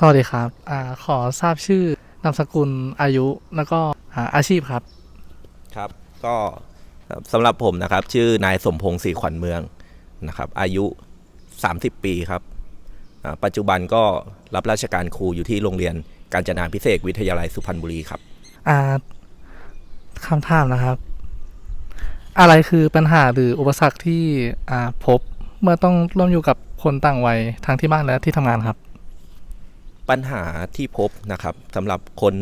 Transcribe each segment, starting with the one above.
สวัสดีครับอ่าขอทราบชื่อนามสกุลอายุแล้วก็อ่าอาชีพครับ ครับ ก็สำหรับผมนะครับ ชื่อนายสมพงศ์ศรีขวัญเมืองนะครับ อายุ 30 ปีครับอ่าปัจจุบันก็รับราชการครูอยู่ที่โรงเรียนการจนาพิเศษกวิทยาลัยสุพรรณบุรีครับ อ่าคำถามนะครับ อะไรคือปัญหาหรืออุปสรรคที่อ่าพบเมื่อต้องร่วมอยู่กับคนต่างวัยทั้งที่บ้านและที่ทำงานครับ ปัญหาที่พบนะครับสำหรับคน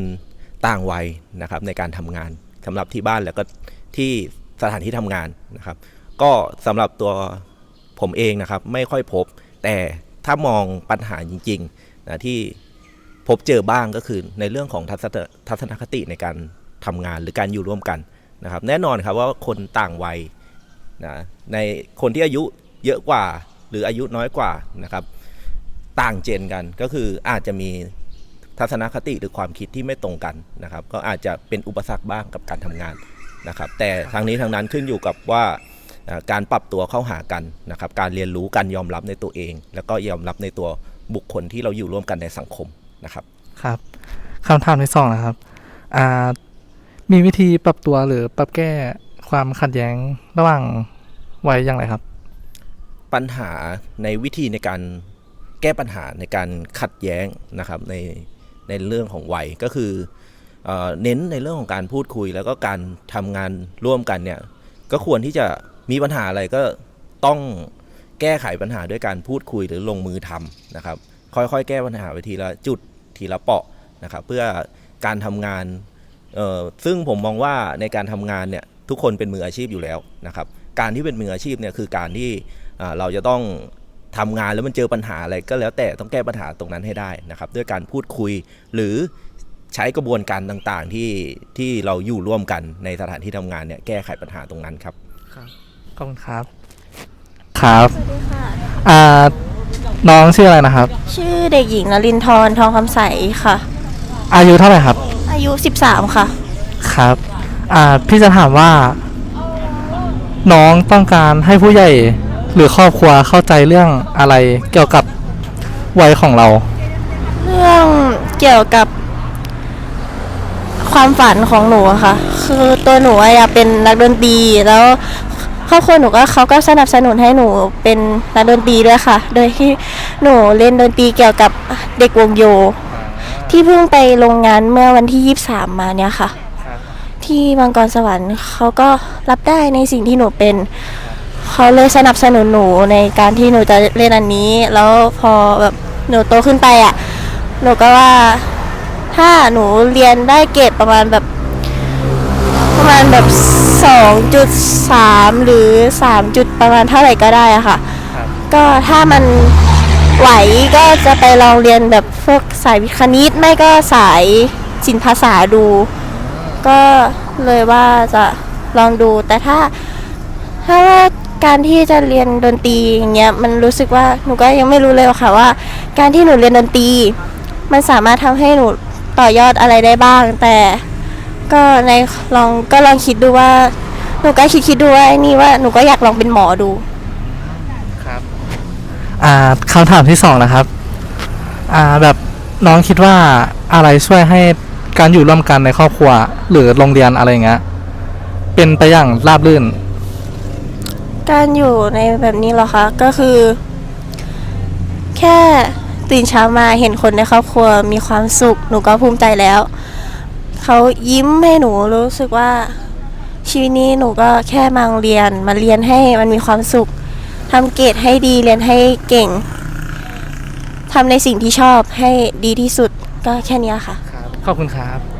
ต่างวัยนะครับในการทำงานสำหรับที่บ้านแล้วก็ที่สถานที่ทำงานนะครับ ก็สำหรับตัวผมเองนะครับไม่ค่อยพบ แต่ถ้ามองปัญหาจริงๆนะที่พบเจอบ้างก็คือในเรื่องของทัศนทัศนคติในการทำงานหรือการอยู่ร่วมกันนะครับ แน่นอนครับว่าคนต่างวัยนะในคนที่อายุเยอะกว่า หรืออายุน้อยกว่านะครับ ต่างเจนกันก็คืออาจจะมีทัศนคติหรือความคิดที่ไม่ตรงกันนะครับ ก็อาจจะเป็นอุปสรรคบ้างกับการทำงานนะครับ แต่ทางนี้ทางนั้นขึ้นอยู่กับว่าเอ่อการปรับตัวเข้าหากันนะครับ การเรียนรู้การยอมรับในตัวเอง แล้วก็ยอมรับในตัวบุคคลที่เราอยู่ร่วมกันในสังคมนะครับครับคำถามที่สองนะครับอ่ามีวิธีปรับตัวหรือปรับแก้ความขัดแย้งระหว่างวัยอย่างไรครับ ปัญหาในวิธีในการ แก้ปัญหาในการขัดแย้งนะครับในในเรื่องของวัยก็คือเน้นในเรื่องของการพูดคุย แล้วก็การทำงานร่วมกันเนี่ยก็ควรที่จะมีปัญหาอะไรก็ต้องแก้ไขปัญหาด้วยการพูดคุยหรือลงมือทำนะครับ ค่อยๆ แก้ปัญหาไปทีละจุดทีละเปาะนะครับ เพื่อการทำงานเออซึ่งผมมองว่าในการทำงานเนี่ยทุกคนเป็นมืออาชีพอยู่แล้วนะครับ การที่เป็นมืออาชีพเนี่ยคือการที่เราจะต้อง ทำงานแล้วมันเจอปัญหาอะไรก็แล้วแต่ต้องแก้ปัญหาตรงนั้นให้ได้นะครับ ด้วยการพูดคุยหรือใช้กระบวนการต่างๆที่ที่เราอยู่ร่วมกันในสถานที่ทำงานเนี่ยแก้ไขปัญหาตรงนั้นครับขอบคุณครับ ครับสวัสดีค่ะอ่าน้องชื่ออะไรนะครับ ชื่อเด็กหญิงนลินทร์ทองคำใสค่ะ อายุเท่าไหร่ครับ อายุ 13 ค่ะ ครับอ่าพี่จะถามว่า น้องต้องการให้ผู้ใหญ่ หรือครอบครัวเข้าใจเรื่องอะไรเกี่ยวกับวัยของเรา เรื่องเกี่ยวกับความฝันของหนูอะค่ะ คือตัวหนูอะอยากเป็นนักดนตรีแล้วครอบครัวหนูก็เขาก็สนับสนุนให้หนูเป็นนักดนตรีด้วยค่ะ โดยที่หนูเล่นดนตรีเกี่ยวกับเด็กวงโย ที่เพิ่งไปโรงงานเมื่อวันที่ 23 มาเนี่ยค่ะ ที่บางกรสวรรค์เขาก็รับได้ในสิ่งที่หนูเป็น เขาเลยสนับสนุนหนูในการที่หนูจะเล่นอันนี้ แล้วพอแบบหนูโตขึ้นไปอะ หนูก็ว่าถ้าหนูเรียนได้เกรดประมาณแบบ ประมาณแบบ 2.3 หรือ 3 จุดประมาณเท่าไหร่ก็ได้อะค่ะ ก็ถ้ามันไหวก็จะไปลองเรียนแบบพวกสายวิทย์คณิต ไม่ก็สายศิลปภาษาดู ก็เลยว่าจะลองดูแต่ถ้าถ้าว่า การที่จะเรียนดนตรีอย่างเงี้ยมันรู้สึกว่าหนูก็ยังไม่รู้เลยค่ะว่า การที่หนูเรียนดนตรี มันสามารถทำให้หนูต่อยอดอะไรได้บ้าง แต่ก็ในลองก็ลองคิดดูว่า หนูก็คิดคิดดูว่าไอ้นี่ว่าหนูก็อยากลองเป็นหมอดูครับอ่าคำถามที่สองนะครับอ่าแบบน้องคิดว่าอะไรช่วยให้การอยู่ร่วมกันในครอบครัว หรือโรงเรียนอะไรอย่างเงี้ยเป็นไปอย่างราบรื่น การอยู่ในแบบนี้เหรอคะก็คือ แค่ตื่นเช้ามาเห็นคนในครอบครัวมีความสุขหนูก็ภูมิใจแล้วเขายิ้มให้หนูรู้สึกว่าชีวิตนี้หนูก็แค่มาโรงเรียนมาเรียนให้มันมีความสุขทำเกรดให้ดีเรียนให้เก่งทำในสิ่งที่ชอบให้ดีที่สุดก็แค่นี้ค่ะ ขอบคุณครับ